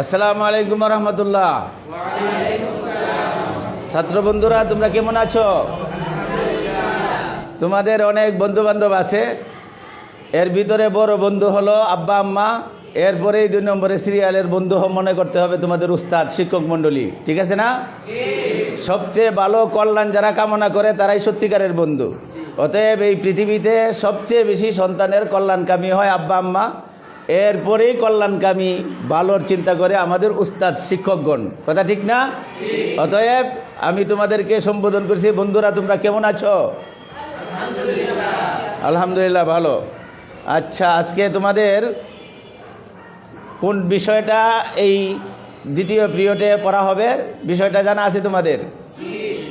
আসসালামু আলাইকুম রহমতুল্লাহ। ছাত্র বন্ধুরা, তোমরা কেমন আছো? তোমাদের অনেক বন্ধু বান্ধব আছে। এর ভিতরে বড় বন্ধু হলো আব্বা, আম্মা। এরপরেই দুই নম্বরে সিরিয়ালের বন্ধু মনে করতে হবে তোমাদের উস্তাদ, শিক্ষক মণ্ডলী। ঠিক আছে না? সবচেয়ে ভালো কল্যাণ যারা কামনা করে, তারাই সত্যিকারের বন্ধু। অতএব এই পৃথিবীতে সবচেয়ে বেশি সন্তানের কল্যাণকামী হয় আব্বা, আম্মা। এরপরেই কল্যাণকামী ভালোর চিন্তা করে আমাদের উস্তাদ শিক্ষকগণ। কথা ঠিক না? অতএব আমি তোমাদেরকে সম্বোধন করছি বন্ধুরা তোমরা কেমন আছো? আলহামদুলিল্লাহ। ভালো। আচ্ছা আজকে তোমাদের কোন বিষয়টা এই দ্বিতীয় পিরিয়ডে পড়া হবে? বিষয়টা জানা আছে তোমাদের?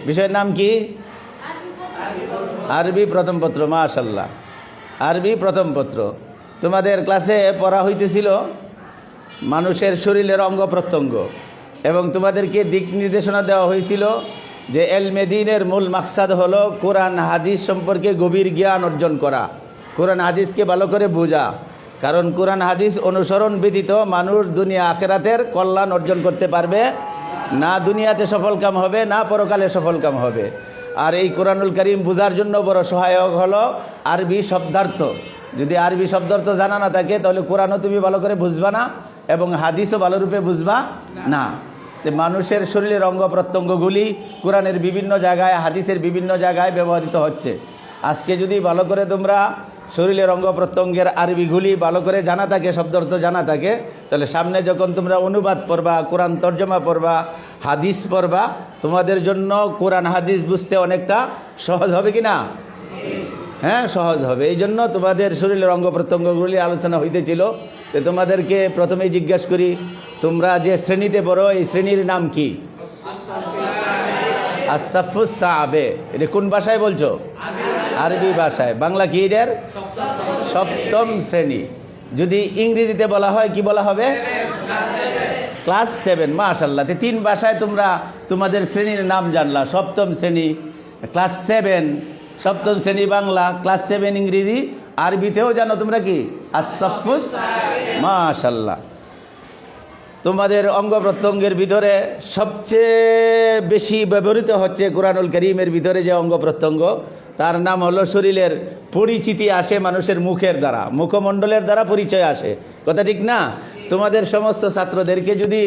বিষয়ের নাম কি? আরবি প্রথম পত্র। মাশাল্লাহ আরবি প্রথম পত্র। তোমাদের ক্লাসে পড়া হইতেছিল মানুষের শরীরের অঙ্গ প্রত্যঙ্গ। এবং তোমাদেরকে দিক নির্দেশনা দেওয়া হয়েছিল যে এল মেদিনের মূল মাকসাদ হলো কোরআন, হাদিস সম্পর্কে গভীর জ্ঞান অর্জন করা। কোরআন, হাদিসকে ভালো করে বোঝা। কারণ কোরআন, হাদিস অনুসরণ ব্যতীত মানুষ দুনিয়া আখেরাতের কল্যাণ অর্জন করতে পারবে। না দুনিয়াতে সফলকাম হবে, না পরকালে সফলকাম হবে। আর এই কোরআনুল করিম বোঝার জন্য বড় সহায়ক হলো আরবি শব্দার্থ। যদি আরবি শব্দার্থ জানা না থাকে, তাহলে কোরআনও তুমি ভালো করে বুঝবা না এবং হাদিসও ভালোরূপে বুঝবা না। তো মানুষের শরীরের অঙ্গ প্রত্যঙ্গগুলি কোরআনের বিভিন্ন জায়গায়, হাদিসের বিভিন্ন জায়গায় ব্যবহৃত হচ্ছে। আজকে যদি ভালো করে তোমরা শরীরের অঙ্গ প্রত্যঙ্গের আরবিগুলি ভালো করে জানা থাকে শব্দার্থ জানা থাকে। তাহলে সামনে যখন তোমরা অনুবাদ পড়বা, কোরআন তর্জমা পড়বা, হাদিস পড়বা, তোমাদের জন্য কোরআন, হাদিস বুঝতে অনেকটা সহজ হবে কি না? হ্যাঁ সহজ হবে। এই জন্য তোমাদের শরীরের অঙ্গ প্রত্যঙ্গগুলি আলোচনা হইতেছিল। তো তোমাদেরকে প্রথমেই জিজ্ঞাসা করি, তোমরা যে শ্রেণীতে পড়ো, এই শ্রেণির নাম কি? আসাফুস সাহাবে এটা কোন ভাষায় বলছো? আরবি ভাষায়। বাংলা কি এটার সপ্তম শ্রেণি। যদি ইংরেজিতে বলা হয়, কি বলা হবে? ক্লাস সেভেন মাশাল্লাহ তো তিন ভাষায় তোমরা তোমাদের শ্রেণির নাম জানলা। সপ্তম শ্রেণি, ক্লাস সেভেন। সপ্তম শ্রেণি বাংলা, ক্লাস সেভেন ইংরেজি। আরবিতেও জানো তোমরা কি? আসাফুস মাশাল্লাহ তোমাদের অঙ্গ প্রত্যঙ্গের ভিতরে সবচেয়ে বেশি ব্যবহৃত হচ্ছে কোরআনুল করিমের ভিতরে যে অঙ্গ প্রত্যঙ্গ তার নাম হলো শরীরের পরিচিতি আসে মানুষের মুখের দ্বারা, মুখমণ্ডলের দ্বারা পরিচয় আসে। কথা ঠিক না? তোমাদের সমস্ত ছাত্রদেরকে যদি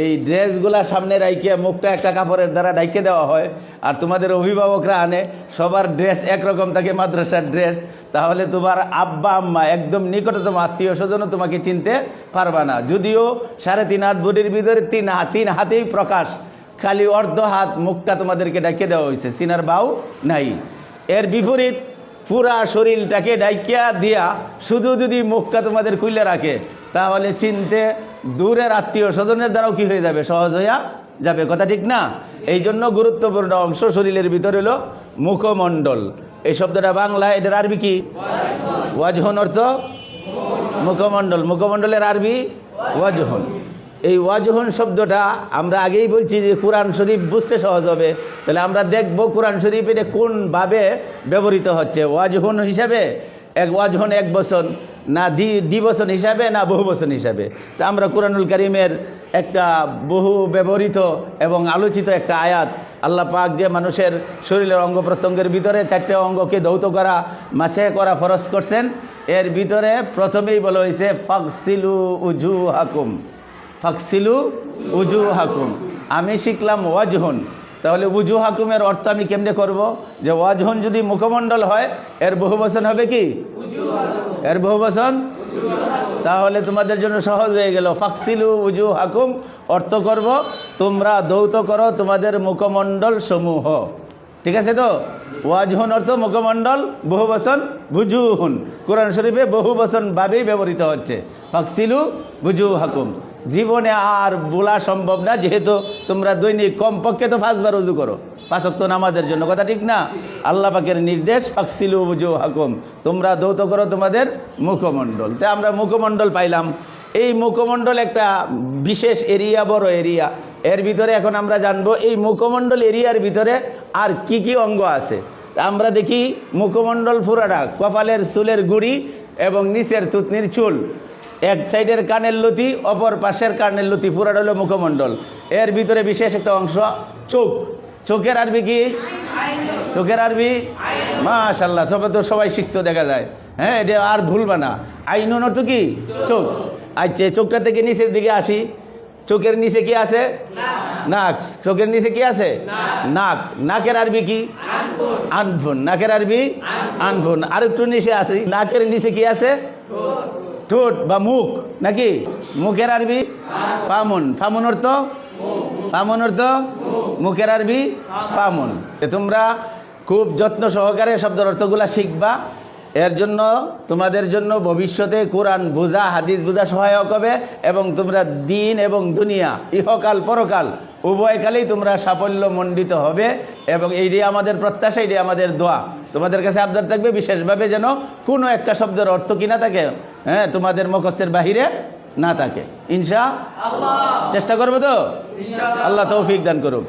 এই ড্রেসগুলা সামনে রাইকে মুখটা একটা কাপড়ের দ্বারা ডাইকে দেওয়া হয়, আর তোমাদের অভিভাবকরা আনে সবার ড্রেস একরকম থাকে মাদ্রাসার ড্রেস, তাহলে তোমার আব্বা, আম্মা একদম নিকটতম আত্মীয় স্বজনও তোমাকে চিনতে পারবা না। যদিও সাড়ে তিন হাত বডির ভিতরে তিন তিন হাতেই প্রকাশ, খালি অর্ধ হাত মুখটা তোমাদেরকে ডাকিয়ে দেওয়া হয়েছে, সিনার বাউ নাই। এর বিপরীত পুরা শরীরটাকে ডাইকিয়া দিয়া শুধু যদি মুখটা তোমাদের খুলে রাখে, তাহলে চিনতে দূরের আত্মীয় স্বজনের দ্বারাও কি হয়ে যাবে? সহজ হইয়া যাবে। কথা ঠিক না? এই জন্য গুরুত্বপূর্ণ অংশ শরীরের ভিতরে হলো মুখমণ্ডল। এই শব্দটা বাংলা, এটার আরবি কি? ওয়াজহন অর্থ মুখমণ্ডল। মুখমণ্ডলের আরবি ওয়াজহন। এই ওয়াজহন শব্দটা আমরা আগেই বলছি যে কোরআন শরীফ বুঝতে সহজ হবে। তাহলে আমরা দেখব কোরআন শরীফ এটা কোনভাবে ব্যবহৃত হচ্ছে। ওয়াজহন হিসাবে এক ওয়াজহন এক বছর না দ্বি, দ্বিবচন হিসাবে, না বহু বচন হিসাবে। তা আমরা কোরআনুল করিমের একটা বহু ব্যবহৃত এবং আলোচিত একটা আয়াত। আল্লাহ পাক যে মানুষের শরীরের অঙ্গ প্রত্যঙ্গের ভিতরে চারটে অঙ্গকে ধৌত করা, মাসে করা ফরজ করছেন, এর ভিতরে প্রথমেই বলা হয়েছে ফাকসিলু উজু হাকুম ফাকসিলু উজু হাকুম আমি শিখলাম ওয়াজহন। তাহলে উজু হাকুমের অর্থ আমি কেমনে করব? যে ওয়াজহন যদি মুখমণ্ডল হয় এর বহু বচন হবে কি? এর বহু বচন? তাহলে তোমাদের জন্য সহজ হয়ে গেল। ফাকসিলু উজু হাকুম অর্থ করব তোমরা দৌত করো তোমাদের মুখমণ্ডল সমূহ। ঠিক আছে তো? ওয়াজহুন অর্থ মুখমণ্ডল বহু বচন বুজুহুন কোরআন শরীফে বহু বচন ভাবেই ব্যবহৃত হচ্ছে। ফাকসিলু বুজু হাকুম জীবনে আর বলা সম্ভব না, যেহেতু তোমরা দৈনিক কমপক্ষে তো পাঁচবার উজু করো। পাঁচক্ত নামাজের জন্য, কথা ঠিক না? আল্লাহ পাকের নির্দেশ, ফাকসিলু বুজু হাকুম তোমরা দৌত করো তোমাদের মুখমণ্ডল। তো আমরা মুখমণ্ডল পাইলাম। এই মুখমণ্ডল একটা বিশেষ এরিয়া, বড় এরিয়া। এর ভিতরে এখন আমরা জানব, এই মুখমণ্ডল এরিয়ার ভিতরে আর কি কি অঙ্গ আছে। আমরা দেখি মুখমণ্ডল পুরাটা, কপালের চুলের গুড়ি এবং নিচের তুতনির চুল। এক সাইডের কানের লতি, অপর পাশের কানের লতি পুরাটা হলো মুখমণ্ডল। এর ভিতরে বিশেষ একটা অংশ, চোখ। চোখের আরবি কি? চোখের আরবি? মাশাল্লাহ তবে তো সবাই শিখছো, দেখা যায়। হ্যাঁ এটা আর ভুলবা না। আইনুন অর্থ কি? চোখ। আচ্ছা চোখটা থেকে নিচের দিকে আসি। চোখের নিচে কি আছে? নাক। চোখের নিচে কি আছে? নাক। নাকের আরবি কি? আনফুন। নাকের আরবি? আনফুন। আর একটু নিচে আছে নাকের নিচে কি আছে? ঠোঁট। বা মুখ। নাকি? মুখের আরবি? ফামুন ফামুন অর্থ? ফামুন অর্থ? মুখের আরবি? ফামুন এ তোমরা খুব যত্ন সহকারে শব্দের অর্থগুলা শিখবা। এর জন্য তোমাদের জন্য ভবিষ্যতে কোরআন বোঝা হাদিস বোঝা সহায়ক হবে এবং তোমরা দিন এবং দুনিয়া ইহকাল পরকাল উভয়কালেই তোমরা সাফল্য মণ্ডিত হবে এবং এইটাই আমাদের প্রত্যাশা এটাই আমাদের দোয়া। তোমাদের কাছে আবদার থাকবে বিশেষভাবে যেন কোনো একটা শব্দের অর্থ কি না থাকে হ্যাঁ তোমাদের মুখস্থের বাহিরে না থাকে। ইনশা চেষ্টা করব তো? আল্লাহ তৌফিক দান করুক।